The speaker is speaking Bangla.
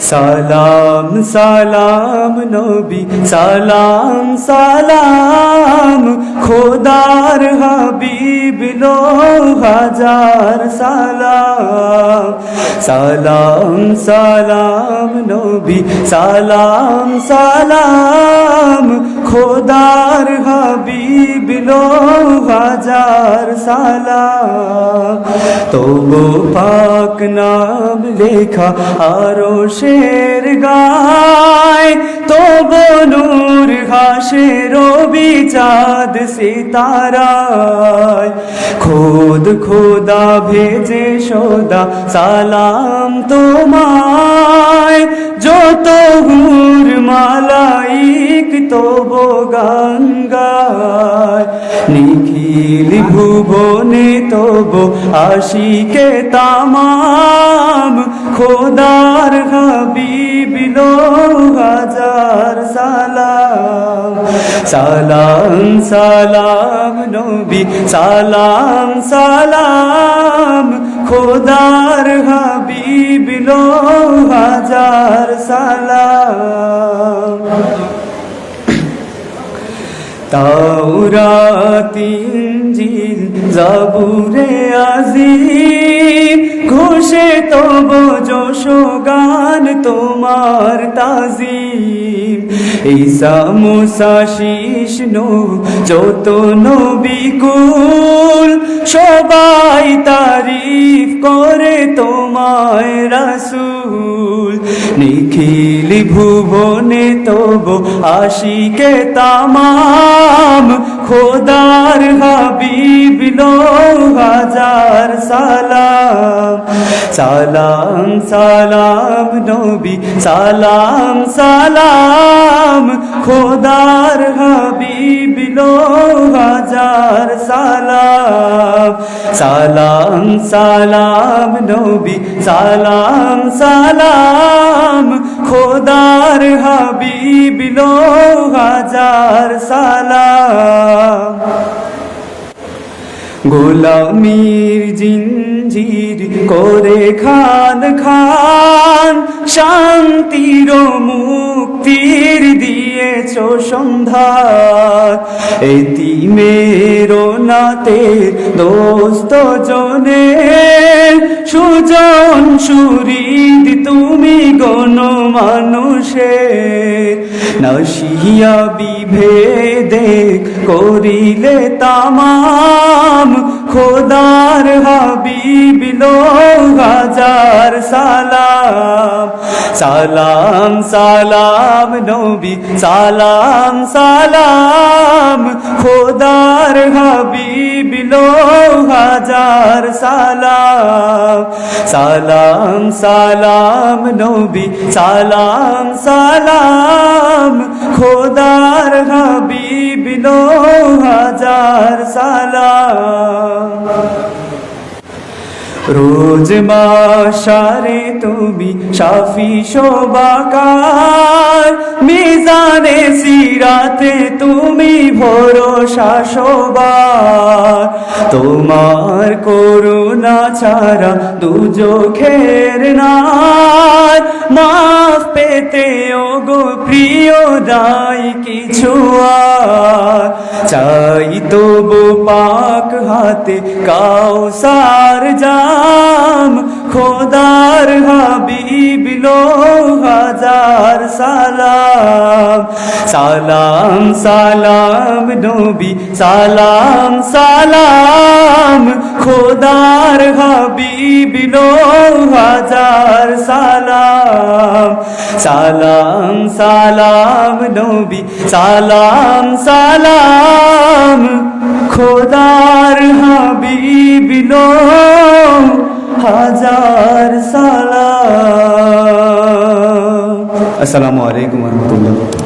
সালাম সালাম নবী, সালাম সালাম। খোদার হাবিব নো হাজার সালাম। সালাম সালাম নবী, সালাম সালাম। খোদার হাবিব হাজার সালা। তবু পাক নাম লেখা আরও শের গায় তবু হাসে রবি চাঁদ সিতারায়। খোদ খোদা ভেজে সোদা সালাম তোমায়। যত হুর মালাইক তবু গঙ্গায়। নিখিল ভুবনে তবু আশিকে তামাম। খোদার হাবিব লো হাজার সালাম সালাম নবী, সালাম সালাম। খোদার হাবিব, লো হাজার সালাম। তাওরাত, ইনজিল, জাবুরে আজিম। ঘোষে তব যশ গান তোমার তাজিম। ঈসা মুসা শীষ নূহ যত নবিকুল সবাই তারিফ করে তোমায় রাসুল। নিখিল ভুবনে তব আশিকে তামাম খোদার হাবিব লো হাজার সালাম। সালাম সালাম নবী, সালাম সালাম। খোদার হাবিব লো হাজার সালাম। সালাম সালাম নবী, সালাম সালাম। খোদার হাবিব লো হাজার সালাম। গোলামির জিঞ্জির করে খান খান, শান্তির মুক্তির দিয়েছ সন্ধান। এতিমের নাতে দোস্ত জনে, সুজন সুরিদ তুমি গণ মানুষের নাসিয়া বিভেদে করিলে তামাম, খোদার হাবিব লো হাজার সালাম। সালাম সালাম, নবী, সালাম সালাম। খোদার হাবিব লো হাজার সালাম। সালাম সালাম, নবী, সালাম সালাম। খোদার হাবিব লো হাজার সালাম। রোজ মাসারে তুমি সাফি শোবাকার মিজানে সিরাতে তুমি ভরসা শোবার তোমার করুণা ছাড়া দুজখের নাই। মাফ পেতে গো প্রিয় দায় কিছু চাই তবু পাক হাতে কাউসার জাম। খোদার হাবিব লো হাজার সালাম। সালাম সালাম নবী, সালাম সালাম। খোদার হাবিব লো হাজার সালাম সালাম সালাম নবী সালাম সালাম খোদার হাবিব লো হাজার সালাম আসসালামু আলাইকুম রহমতুল্লাহ